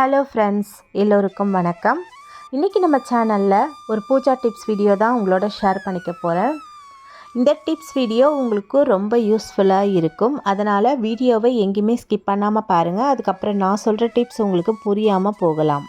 Hello friends எல்லோருக்கும் வணக்கம். இன்றைக்கி நம்ம சேனலில் ஒரு பூஜா டிப்ஸ் வீடியோ தான் உங்களோட ஷேர் பண்ணிக்க போகிறேன் இந்த டிப்ஸ் வீடியோ உங்களுக்கு ரொம்ப யூஸ்ஃபுல்லாக இருக்கும். அதனால் வீடியோவை எங்கேயுமே ஸ்கிப் பண்ணாமல் பாருங்கள் அதுக்கப்புறம் நான் சொல்கிற டிப்ஸ் உங்களுக்கு புரியாமல் போகலாம்.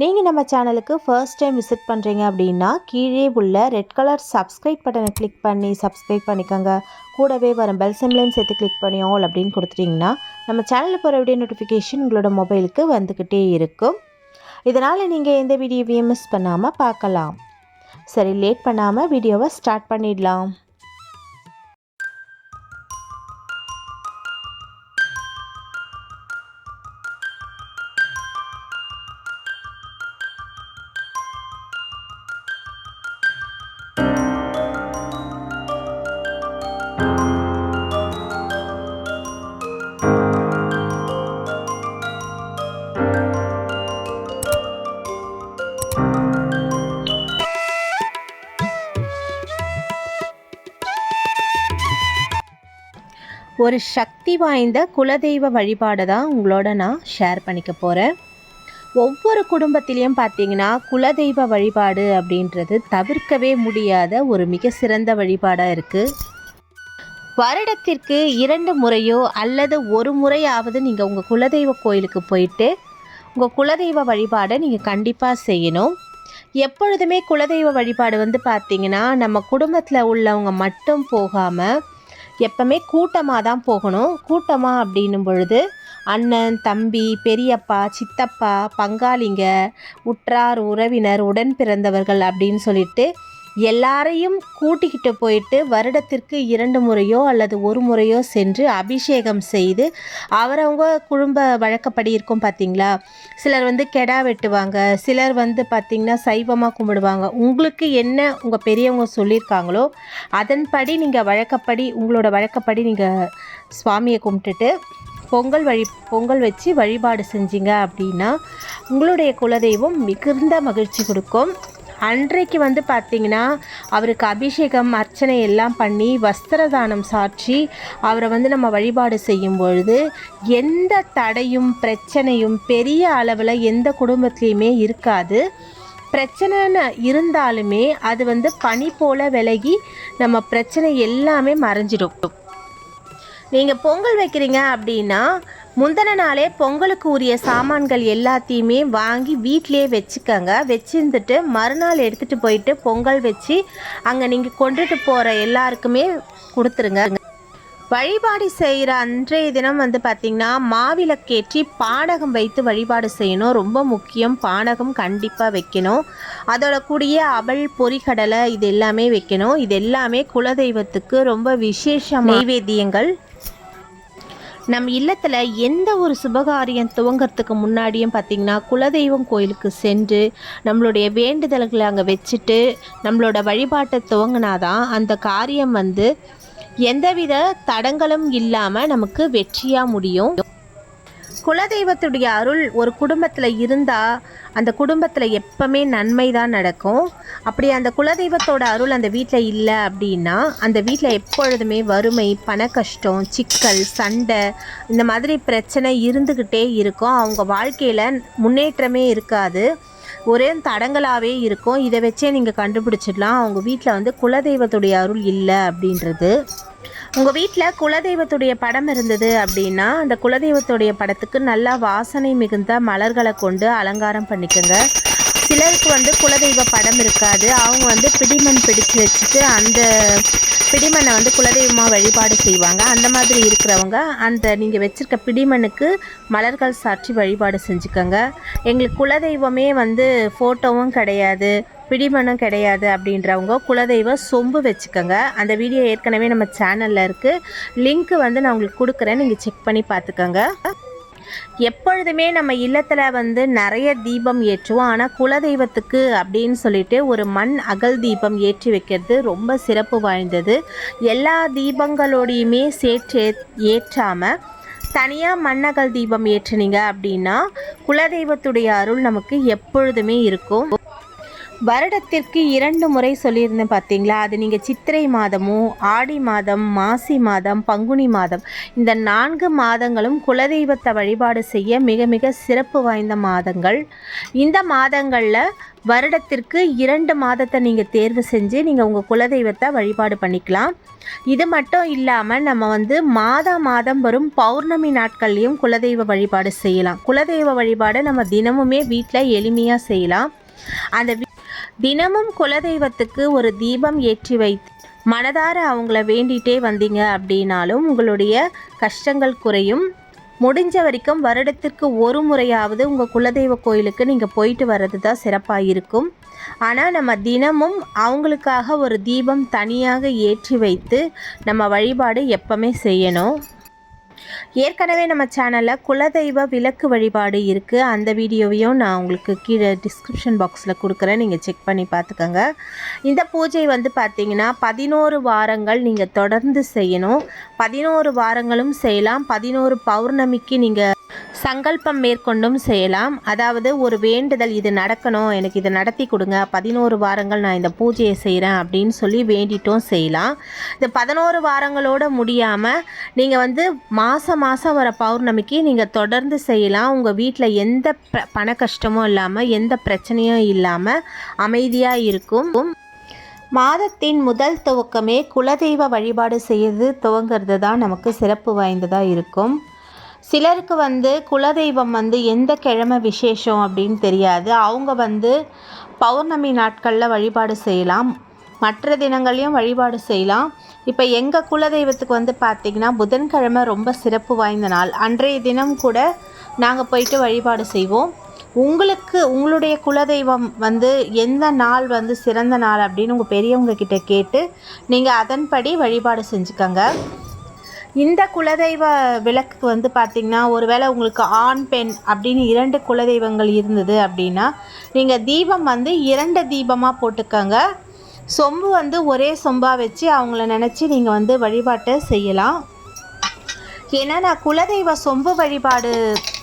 நீங்கள் நம்ம சேனலுக்கு ஃபர்ஸ்ட் டைம் விசிட் பண்ணுறீங்க அப்படின்னா கீழே உள்ள ரெட் கலர் சப்ஸ்கிரைப் பட்டனை கிளிக் பண்ணி சப்ஸ்கிரைப் பண்ணிக்கோங்க. கூடவே வரும் பெல் சிம்லையும் சேர்த்து கிளிக் பண்ணி ஆல் அப்படின்னு கொடுத்துட்டிங்கன்னா நம்ம சேனலில் போகிற வீடியோ நோட்டிஃபிகேஷன் உங்களோட மொபைலுக்கு வந்துக்கிட்டே இருக்கும். இதனால் நீங்கள் எந்த வீடியோவையும் மிஸ் பண்ணாமல் பார்க்கலாம். சரி லேட் பண்ணாமல் வீடியோவை ஸ்டார்ட் பண்ணிடலாம். ஒரு சக்தி வாய்ந்த குலதெய்வ வழிபாடை தான் உங்களோட நான் ஷேர் பண்ணிக்க போகிறேன் ஒவ்வொரு குடும்பத்திலையும் பார்த்தீங்கன்னா குலதெய்வ வழிபாடு அப்படின்றது தவிர்க்கவே முடியாத ஒரு மிக சிறந்த வழிபாடாக இருக்குது வருடத்திற்கு இரண்டு முறையோ அல்லது ஒரு முறையாவது நீங்கள் உங்கள் குலதெய்வ கோயிலுக்கு போயிட்டு உங்கள் குலதெய்வ வழிபாடை நீங்கள் கண்டிப்பாக செய்யணும். எப்பொழுதுமே குலதெய்வ வழிபாடு வந்து பார்த்திங்கன்னா நம்ம குடும்பத்தில் உள்ளவங்க மட்டும் போகாமல் எப்பவுமே கூட்டமாக தான் போகணும். கூட்டமாக அப்படின்னும் பொழுது அண்ணன் தம்பி பெரியப்பா சித்தப்பா பங்காளிங்க உற்றார் உறவினர் உடன் பிறந்தவர்கள் அப்படின்னு சொல்லிட்டு எல்லாரையும் கூட்டிக்கிட்டு போயிட்டு வருடத்திற்கு இரண்டு முறையோ அல்லது ஒரு முறையோ சென்று அபிஷேகம் செய்து அவரவங்க குடும்ப வழக்கப்படி இருக்கும் பார்த்தீங்களா சிலர் வந்து கெடா வெட்டுவாங்க சிலர் வந்து பார்த்திங்கன்னா சைவமாக கும்பிடுவாங்க. உங்களுக்கு என்ன உங்கள் பெரியவங்க சொல்லியிருக்காங்களோ அதன்படி நீங்கள் வழக்கப்படி உங்களோட வழக்கப்படி நீங்கள் சுவாமியை கும்பிட்டுட்டு பொங்கல் வழி பொங்கல் வச்சு வழிபாடு செஞ்சீங்க அப்படின்னா உங்களுடைய குலதெய்வம் மிகுந்த மகிழ்ச்சி கொடுக்கும். அன்றைக்கு வந்து பார்த்திங்கன்னா அவருக்கு அபிஷேகம் அர்ச்சனை எல்லாம் பண்ணி வஸ்திரதானம் சாட்சி அவரை வந்து நம்ம வழிபாடு செய்யும் பொழுது எந்த தடையும் பிரச்சனையும் பெரிய அளவில் எந்த குடும்பத்துலேயுமே இருக்காது. பிரச்சனைன்னு இருந்தாலுமே அது வந்து பனி போல் விலகி நம்ம பிரச்சனை எல்லாமே மறைஞ்சிடும். நீங்கள் பொங்கல் வைக்கிறீங்க அப்படின்னா முந்தின நாளே பொங்கலுக்கு உரிய சாமான்கள் எல்லாத்தையுமே வாங்கி வீட்டிலே வச்சுக்கோங்க. வச்சுருந்துட்டு மறுநாள் எடுத்துகிட்டு போயிட்டு பொங்கல் வச்சு அங்கே நீங்கள் கொண்டுட்டு போகிற எல்லாருக்குமே கொடுத்துருங்க. வழிபாடு செய்கிற அன்றைய தினம் வந்து பார்த்திங்கன்னா மாவிளக்கேற்றி பானகம் வைத்து வழிபாடு செய்யணும். ரொம்ப முக்கியம். பானகம் கண்டிப்பாக வைக்கணும். அதோட கூடிய அவள் பொறிகடலை இது எல்லாமே வைக்கணும். இது எல்லாமே குலதெய்வத்துக்கு ரொம்ப விசேஷ நைவேத்தியங்கள் நம் இல்லத்தில் எந்த ஒரு சுபகாரியம் துவங்கிறதுக்கு முன்னாடியும் பார்த்திங்கன்னா குலதெய்வம் கோயிலுக்கு சென்று நம்மளுடைய வேண்டுதல்களை அங்கே வச்சுட்டு நம்மளோட வழிபாட்டை துவங்கினாதான் அந்த காரியம் வந்து எந்தவித தடங்களும் இல்லாமல் நமக்கு வெற்றியாக முடியும். குலதெய்வத்துடைய அருள் ஒரு குடும்பத்தில் இருந்தால் அந்த குடும்பத்தில் எப்பவுமே நன்மை தான் நடக்கும். அப்படி அந்த குலதெய்வத்தோட அருள் அந்த வீட்டில் இல்லை அப்படின்னா அந்த வீட்டில் எப்பொழுதுமே வறுமை பண கஷ்டம் சிக்கல் சண்டை இந்த மாதிரி பிரச்சனை இருந்துக்கிட்டே இருக்கும். அவங்க வாழ்க்கையில் முன்னேற்றமே இருக்காது. ஒரே தடங்களாகவே இருக்கும். இதை வச்சே நீங்கள் கண்டுபிடிச்சிடலாம். அவங்க வீட்டில் வந்து குலதெய்வத்துடைய அருள் இல்லை அப்படின்றது. உங்கள் வீட்டில் குலதெய்வத்துடைய படம் இருந்தது அப்படின்னா அந்த குலதெய்வத்துடைய படத்துக்கு நல்லா வாசனை மிகுந்த மலர்களை கொண்டு அலங்காரம் பண்ணிக்கோங்க. சிலருக்கு வந்து குலதெய்வ படம் இருக்காது. அவங்க வந்து பிடிமண் பிடிச்சு வச்சுட்டு அந்த பிடிமண்ணை வந்து குலதெய்வமாக வழிபாடு செய்வாங்க. அந்த மாதிரி இருக்கிறவங்க அந்த நீங்கள் வச்சுருக்க பிடிமண்ணுக்கு மலர்கள் சாற்றி வழிபாடு செஞ்சுக்கோங்க. எங்களுக்கு குலதெய்வமே வந்து ஃபோட்டோவும் கிடையாது. பிடிமனம் கிடையாது அப்படின்றவங்க குலதெய்வ சொம்பு வச்சுக்கோங்க. அந்த வீடியோ ஏற்கனவே நம்ம சேனலில் இருக்குது லிங்க்கு வந்து நான் உங்களுக்கு கொடுக்குறேன். நீங்கள் செக் பண்ணி பார்த்துக்கோங்க. எப்பொழுதுமே நம்ம இல்லத்தில் வந்து நிறைய தீபம் ஏற்றுவோம். ஆனால் குலதெய்வத்துக்கு அப்படின்னு சொல்லிட்டு ஒரு மண் அகல் தீபம் ஏற்றி வைக்கிறது ரொம்ப சிறப்பு வாய்ந்தது. எல்லா தீபங்களோடையுமே சேற்று ஏற்றாமல் தனியாக மண்ணகல் தீபம் ஏற்றுனீங்க அப்படின்னா குலதெய்வத்துடைய அருள் நமக்கு எப்பொழுதுமே இருக்கும். வருடத்திற்கு இரண்டு முறை சொல்லியிருந்தேன் பார்த்தீங்களா? அது நீங்கள் சித்திரை மாதமும் ஆடி மாதம் மாசி மாதம் பங்குனி மாதம் இந்த நான்கு மாதங்களும் குலதெய்வத்தை வழிபாடு செய்ய மிக மிக சிறப்பு வாய்ந்த மாதங்கள். இந்த மாதங்களில் வருடத்திற்கு இரண்டு மாதத்தை நீங்கள் தேர்வு செஞ்சு நீங்கள் உங்கள் குலதெய்வத்தை வழிபாடு பண்ணிக்கலாம். இது மட்டும் இல்லாமல் நம்ம வந்து மாதா மாதம் வரும் பௌர்ணமி நாட்கள்லேயும் குலதெய்வ வழிபாடு செய்யலாம். குலதெய்வ வழிபாடை நம்ம தினமுமே வீட்டில் எளிமையாக செய்யலாம். அந்த தினமும் குலதெய்வத்துக்கு ஒரு தீபம் ஏற்றி வைத்து மனதார அவங்கள வேண்டிகிட்டே வந்தீங்க அப்படின்னாலும் உங்களுடைய கஷ்டங்கள் குறையும். முடிஞ்ச வரைக்கும் வருடத்திற்கு ஒரு முறையாவது உங்கள் குலதெய்வ கோயிலுக்கு நீங்கள் போயிட்டு வர்றது தான் சிறப்பாக இருக்கும் ஆனால் நம்ம தினமும் அவங்களுக்காக ஒரு தீபம் தனியாக ஏற்றி வைத்து நம்ம வழிபாடு எப்பவுமே செய்யணும். ஏற்கனவே நம்ம சேனலில் குலதெய்வ விளக்கு வழிபாடு இருக்குது அந்த வீடியோவையும் நான் உங்களுக்கு கீழே டிஸ்கிரிப்ஷன் பாக்ஸில் கொடுக்குறேன். நீங்கள் செக் பண்ணி பார்த்துக்கோங்க. இந்த பூஜை வந்து பார்த்தீங்கன்னா பதினோரு வாரங்கள் நீங்கள் தொடர்ந்து செய்யணும். பதினோரு வாரங்களும் செய்யலாம். பதினோரு பௌர்ணமிக்கு நீங்கள் சங்கல்பம் மேற்கொண்டும் செய்யலாம். அதாவது ஒரு வேண்டுதல் இது நடக்கணும் எனக்கு இதை நடத்தி கொடுங்க பதினோரு வாரங்கள் நான் இந்த பூஜையை செய்கிறேன் அப்படின்னு சொல்லி வேண்டிட்டும் செய்யலாம். இந்த பதினோரு வாரங்களோட முடியாமல் நீங்கள் வந்து மாதம் மாதம் வர பௌர்ணமிக்கு நீங்கள் தொடர்ந்து செய்யலாம். உங்கள் வீட்டில் எந்த பண கஷ்டமும் இல்லாமல் எந்த பிரச்சனையும் இல்லாமல் அமைதியாக இருக்கும். மாதத்தின் முதல் துவக்கமே குலதெய்வ வழிபாடு செய்து துவங்கிறது தான் நமக்கு சிறப்பு வாய்ந்ததாக இருக்கும். சிலருக்கு வந்து குலதெய்வம் வந்து எந்த கிழமை விசேஷம் அப்படின்னு தெரியாது. அவங்க வந்து பௌர்ணமி நாட்களில் வழிபாடு செய்யலாம். மற்ற தினங்களையும் வழிபாடு செய்யலாம். இப்போ எங்கள் குலதெய்வத்துக்கு வந்து பார்த்திங்கன்னா புதன்கிழமை ரொம்ப சிறப்பு வாய்ந்த நாள். அன்றைய தினம் கூட நாங்கள் போயிட்டு வழிபாடு செய்வோம். உங்களுக்கு உங்களுடைய குலதெய்வம் வந்து எந்த நாள் வந்து சிறந்த நாள் அப்படின்னு உங்கள் பெரியவங்க கிட்ட கேட்டு நீங்கள் அதன்படி வழிபாடு செஞ்சுக்கோங்க. இந்த குலதெய்வ விளக்குக்கு வந்து பார்த்திங்கன்னா ஒருவேளை உங்களுக்கு ஆண் பெண் அப்படின்னு இரண்டு குலதெய்வங்கள் இருந்தது அப்படின்னா நீங்கள் தீபம் வந்து இரண்டு தீபமாக போட்டுக்கோங்க. சொம்பு வந்து ஒரே சொம்பாக வச்சு அவங்கள நினச்சி நீங்கள் வந்து வழிபாட்டை செய்யலாம். ஏன்னா நான் குலதெய்வ சொம்பு வழிபாடு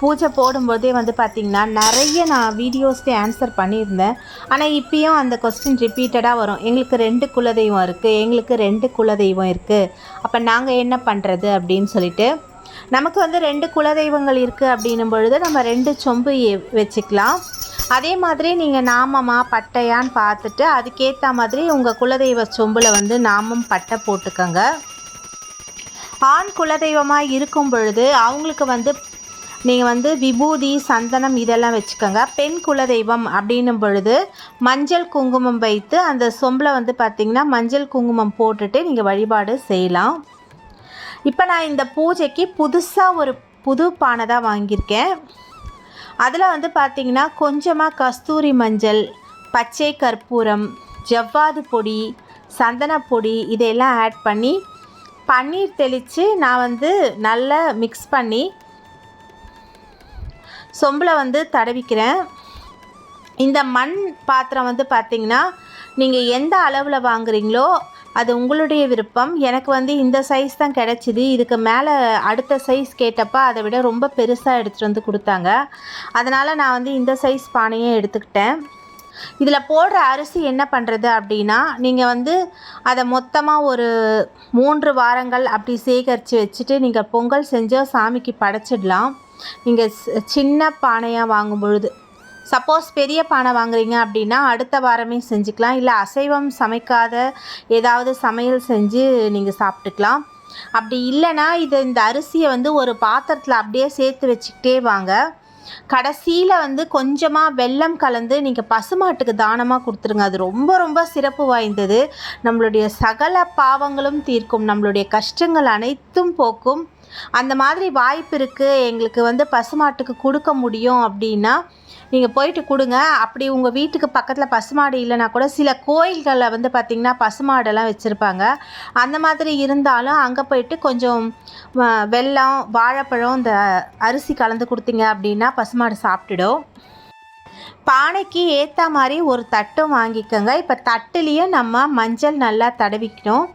பூஜை போடும்போதே வந்து பார்த்திங்கன்னா நிறைய நான் வீடியோஸ்க்கு ஆன்சர் பண்ணியிருந்தேன். ஆனால் இப்பயும் அந்த கொஸ்டின் ரிப்பீட்டடாக வரும். எங்களுக்கு ரெண்டு குலதெய்வம் இருக்குது எங்களுக்கு ரெண்டு குலதெய்வம் இருக்குது அப்போ நாங்கள் என்ன பண்ணுறது அப்படின்னு சொல்லிட்டு நமக்கு வந்து ரெண்டு குலதெய்வங்கள் இருக்குது அப்படின்னும் பொழுது நம்ம ரெண்டு சொம்பு வச்சுக்கலாம். அதே மாதிரி நீங்கள் நாமமா பட்டையான்னு பார்த்துட்டு அதுக்கேற்ற மாதிரி உங்கள் குலதெய்வ சொம்பில் வந்து நாமம் பட்டை போட்டுக்கோங்க. ஆண் குலதெய்வமாக இருக்கும் பொழுது அவங்களுக்கு வந்து நீங்கள் வந்து விபூதி சந்தனம் இதெல்லாம் வச்சுக்கோங்க. பெண் குலதெய்வம் அப்படின்னும் பொழுது மஞ்சள் குங்குமம் வைத்து அந்த சொம்பில் வந்து பார்த்திங்கன்னா மஞ்சள் குங்குமம் போட்டுட்டு நீங்கள் வழிபாடு செய்யலாம். இப்போ நான் இந்த பூஜைக்கு புதுசாக ஒரு புது பானை தான் வாங்கியிருக்கேன். அதில் வந்து பார்த்திங்கன்னா கொஞ்சமாக கஸ்தூரி மஞ்சள் பச்சை கற்பூரம் ஜவ்வாது பொடி சந்தனப்பொடி இதையெல்லாம் ஆட் பண்ணி பன்னீர் தெளித்து நான் வந்து நல்லா மிக்ஸ் பண்ணி சொம்பில் வந்து தடவிக்கிறேன். இந்த மண் பாத்திரம் வந்து பார்த்திங்கன்னா நீங்கள் எந்த அளவில் வாங்குறீங்களோ அது உங்களுடைய விருப்பம். எனக்கு வந்து இந்த சைஸ் தான் கிடச்சிது. இதுக்கு மேலே அடுத்த சைஸ் கேட்டப்போ அதை விட ரொம்ப பெருசாக எடுத்துகிட்டு வந்து கொடுத்தாங்க. அதனால் நான் வந்து இந்த சைஸ் பானையே எடுத்துக்கிட்டேன். இதில் போடுற அரிசி என்ன பண்ணுறது அப்படின்னா நீங்கள் வந்து அதை மொத்தமாக ஒரு மூன்று வாரங்கள் அப்படி சேகரித்து வச்சுட்டு நீங்கள் பொங்கல் செஞ்சு சாமிக்கு படைச்சிடலாம். நீங்கள் சின்ன பானையாக வாங்கும் பொழுது சப்போஸ் பெரிய பானை வாங்குறீங்க அப்படின்னா அடுத்த வாரமே செஞ்சுக்கலாம். இல்லை அசைவம் சமைக்காத ஏதாவது சமையல் செஞ்சு நீங்கள் சாப்பிட்டுக்கலாம். அப்படி இல்லைன்னா இது இந்த அரிசியை வந்து ஒரு பாத்திரத்தில் அப்படியே சேர்த்து வச்சுக்கிட்டே வாங்க. கடைசியில் வந்து கொஞ்சமாக வெல்லம் கலந்து நீங்கள் பசுமாட்டுக்கு தானமாக கொடுத்துருங்க. அது ரொம்ப ரொம்ப சிறப்பு வாய்ந்தது. நம்மளுடைய சகல பாவங்களும் தீர்க்கும். நம்மளுடைய கஷ்டங்கள் அனைத்தும் போக்கும். அந்த மாதிரி வாய்ப்பு இருக்குது எங்களுக்கு வந்து பசுமாட்டுக்கு கொடுக்க முடியும் அப்படின்னா நீங்கள் போயிட்டு கொடுங்க. அப்படி உங்கள் வீட்டுக்கு பக்கத்தில் பசுமாடு இல்லைனா கூட சில கோயில்களில் வந்து பார்த்திங்கன்னா பசுமாடெல்லாம் வச்சுருப்பாங்க. அந்த மாதிரி இருந்தாலும் அங்கே போயிட்டு கொஞ்சம் வெல்லம் வாழைப்பழம் இந்த அரிசி கலந்து கொடுத்தீங்க அப்படின்னா பசுமாடு சாப்பிட்டுடும். பானைக்கு ஏற்ற மாதிரி ஒரு தட்டும் வாங்கிக்கோங்க. இப்போ தட்டுலேயே நம்ம மஞ்சள் நல்லா தடவிக்கணும்.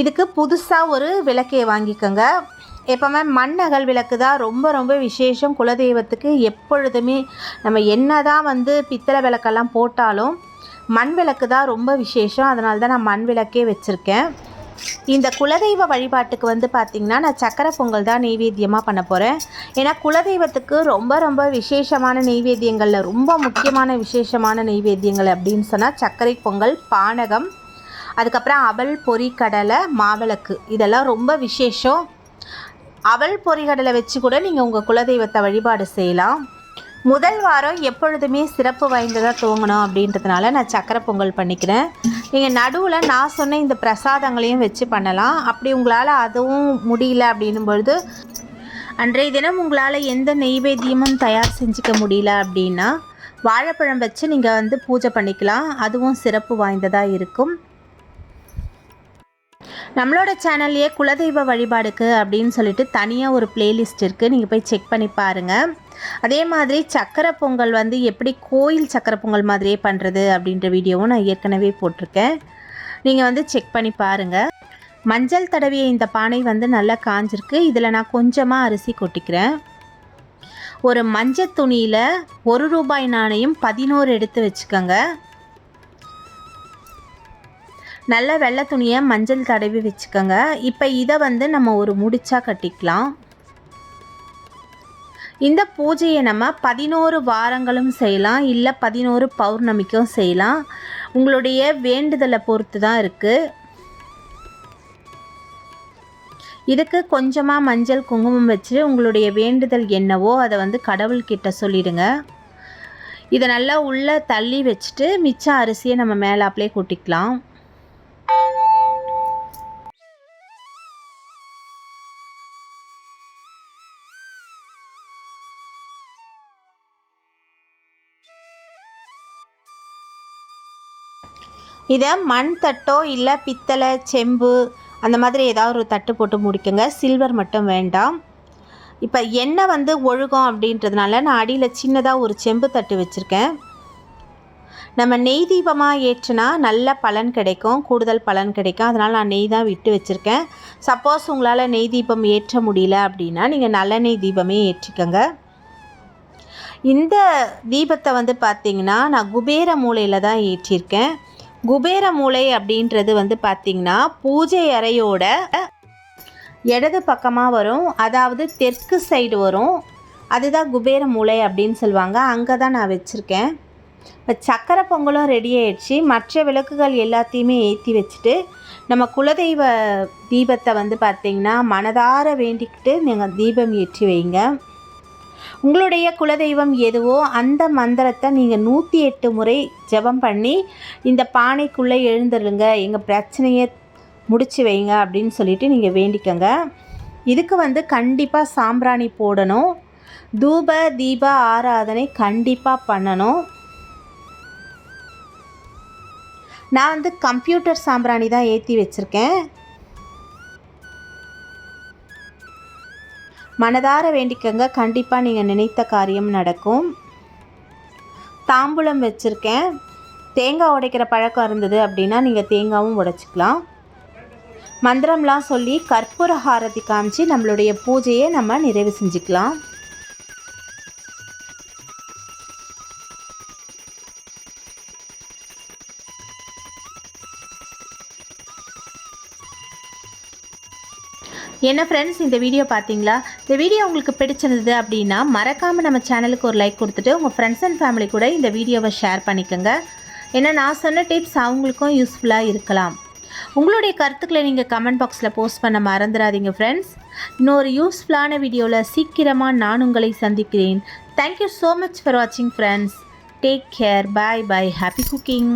இதுக்கு புதுசாக ஒரு விளக்கையை வாங்கிக்கோங்க. எப்போவுமே மண் அகல் விளக்கு தான் ரொம்ப ரொம்ப விசேஷம். குலதெய்வத்துக்கு எப்பொழுதுமே நம்ம என்ன தான் வந்து பித்தளை விளக்கெல்லாம் போட்டாலும் மண் விளக்கு தான் ரொம்ப விசேஷம். அதனால தான் நான் மண் விளக்கே வச்சுருக்கேன். இந்த குலதெய்வ வழிபாட்டுக்கு வந்து பார்த்திங்கன்னா நான் சக்கரை பொங்கல் தான் நெய்வேத்தியமாக பண்ண போகிறேன் ஏன்னா குலதெய்வத்துக்கு ரொம்ப ரொம்ப விசேஷமான நெய்வேத்தியங்களில் ரொம்ப முக்கியமான விசேஷமான நெய்வேத்தியங்கள் அப்படின்னு சொன்னால் சர்க்கரை பொங்கல் பானகம் அதுக்கப்புறம் அவல் பொறி கடலை மாவிளக்கு. இதெல்லாம் ரொம்ப விசேஷம். அவல் பொறிகடலை வச்சு கூட நீங்கள் உங்கள் குலதெய்வத்தை வழிபாடு செய்யலாம். முதல் வாரம் எப்பொழுதுமே சிறப்பு வாய்ந்ததாக துவங்கணும் அப்படின்றதுனால நான் சக்கரை பொங்கல் பண்ணிக்கிறேன். நீங்கள் நடுவில் நான் சொன்ன இந்த பிரசாதங்களையும் வச்சு பண்ணலாம். அப்படி உங்களால் அதுவும் முடியல அப்படின்னும் பொழுது அன்றைய தினம் உங்களால் எந்த நெய்வேத்தியமும் தயார் செஞ்சுக்க முடியல அப்படின்னா வாழைப்பழம் வச்சு நீங்கள் வந்து பூஜை பண்ணிக்கலாம். அதுவும் சிறப்பு வாய்ந்ததாக இருக்கும். நம்மளோட சேனல்லையே குலதெய்வ வழிபாடுக்கு அப்படின்னு சொல்லிட்டு தனியாக ஒரு பிளேலிஸ்ட் இருக்குது நீங்கள் போய் செக் பண்ணி பாருங்கள் அதே மாதிரி சக்கரை பொங்கல் வந்து எப்படி கோயில் சக்கரை பொங்கல் மாதிரியே பண்ணுறது அப்படின்ற வீடியோவும் நான் ஏற்கனவே போட்டிருக்கேன். நீங்கள் வந்து செக் பண்ணி பாருங்கள் மஞ்சள் தடவிய இந்த பானை வந்து நல்லா காஞ்சிருக்கு. இதில் நான் கொஞ்சமாக அரிசி கொட்டிக்கிறேன். ஒரு மஞ்சள் துணியில் ஒரு ரூபாய் நாணயம் பதினோரு எடுத்து வச்சுக்கோங்க. நல்ல வெள்ளை துணியை மஞ்சள் தடவி வச்சுக்கோங்க. இப்போ இதை வந்து நம்ம ஒரு முடிச்சா கட்டிக்கலாம். இந்த பூஜையை நம்ம பதினோரு வாரங்களும் செய்யலாம். இல்லை பதினோரு பௌர்ணமிக்கும் செய்யலாம். உங்களுடைய வேண்டுதலை பொறுத்து தான் இருக்குது இதுக்கு கொஞ்சமாக மஞ்சள் குங்குமம் வச்சு உங்களுடைய வேண்டுதல் என்னவோ அதை வந்து கடவுள்கிட்ட சொல்லிடுங்க. இதை நல்லா உள்ளே தள்ளி வச்சுட்டு மிச்ச அரிசியை நம்ம மேலாப்லேயே கொட்டிக்கலாம். இதை மண் தட்டோ இல்லை பித்தளை செம்பு அந்த மாதிரி ஏதாவது ஒரு தட்டு போட்டு முடிக்குங்க. சில்வர் மட்டும் வேண்டாம். இப்போ எண்ணெய் வந்து ஒழுகும் அப்படின்றதுனால நான் அடியில் சின்னதாக ஒரு செம்பு தட்டு வச்சுருக்கேன். நம்ம நெய் தீபமாக ஏற்றுனா நல்ல பலன் கிடைக்கும் கூடுதல் பலன் கிடைக்கும். அதனால் நான் நெய் தான் விட்டு வச்சுருக்கேன். சப்போஸ் உங்களால் நெய் தீபம் ஏற்ற முடியல அப்படின்னா நீங்கள் நல்லெண்ணெய் தீபமே ஏற்றிக்கோங்க. இந்த தீபத்தை வந்து பார்த்திங்கன்னா நான் குபேர மூலையில் தான் ஏற்றிருக்கேன். குபேர மூலை அப்படின்றது வந்து பார்த்திங்கன்னா பூஜை அறையோட இடது பக்கமாக வரும். அதாவது தெற்கு சைடு வரும். அதுதான் குபேர மூலை அப்படின்னு சொல்லுவாங்க. அங்கே தான் நான் வச்சுருக்கேன். இப்போ சக்கரை பொங்கலும் ரெடி ஆயிடுச்சு. மற்ற விளக்குகள் எல்லாத்தையுமே ஏற்றி வச்சுட்டு நம்ம குலதெய்வ தீபத்தை வந்து பார்த்திங்கன்னா மனதார வேண்டிக்கிட்டு நீங்கள் தீபம் ஏற்றி வைங்க. உங்களுடைய குலதெய்வம் எதுவோ அந்த மந்திரத்தை நீங்கள் நூற்றி எட்டு முறை ஜபம் பண்ணி இந்த பானைக்குள்ளே எழுந்துருங்க எங்கள் பிரச்சனையை முடிச்சு வைங்க அப்படின்னு சொல்லிட்டு நீங்கள் வேண்டிக்கங்க. இதுக்கு வந்து கண்டிப்பாக சாம்பிராணி போடணும். தூப தீப ஆராதனை கண்டிப்பாக பண்ணணும். நான் வந்து கம்ப்யூட்டர் சாம்பிராணி தான் ஏற்றி வச்சுருக்கேன். மனதார வேண்டிக்கங்க கண்டிப்பாக நீங்கள் நினைத்த காரியம் நடக்கும். தாம்பூலம் வச்சுருக்கேன். தேங்காய் உடைக்கிற பழக்கம் இருந்தது அப்படின்னா நீங்கள் தேங்காவும் உடைச்சிக்கலாம். மந்திரம்லாம் சொல்லி கற்பூர ஹாரதி காமிச்சு நம்மளுடைய பூஜையை நம்ம நிறைவு செஞ்சுக்கலாம். என்ன ஃப்ரெண்ட்ஸ் இந்த வீடியோ பார்த்தீங்களா இந்த வீடியோ உங்களுக்கு பிடிச்சிருந்தது அப்படின்னா மறக்காமல் நம்ம சேனலுக்கு ஒரு லைக் கொடுத்துட்டு உங்கள் ஃப்ரெண்ட்ஸ் அண்ட் ஃபேமிலி கூட இந்த வீடியோவை ஷேர் பண்ணிக்கோங்க. ஏன்னா நான் சொன்ன டிப்ஸ் அவங்களுக்கும் யூஸ்ஃபுல்லாக இருக்கலாம். உங்களுடைய கருத்துக்களை நீங்கள் கமெண்ட் பாக்ஸில் போஸ்ட் பண்ண மறந்துடாதீங்க ஃப்ரெண்ட்ஸ் இன்னொரு யூஸ்ஃபுல்லான வீடியோவில் சீக்கிரமாக நான் உங்களை சந்திக்கிறேன். Thank you so much for வாட்சிங் friends take care bye bye happy cooking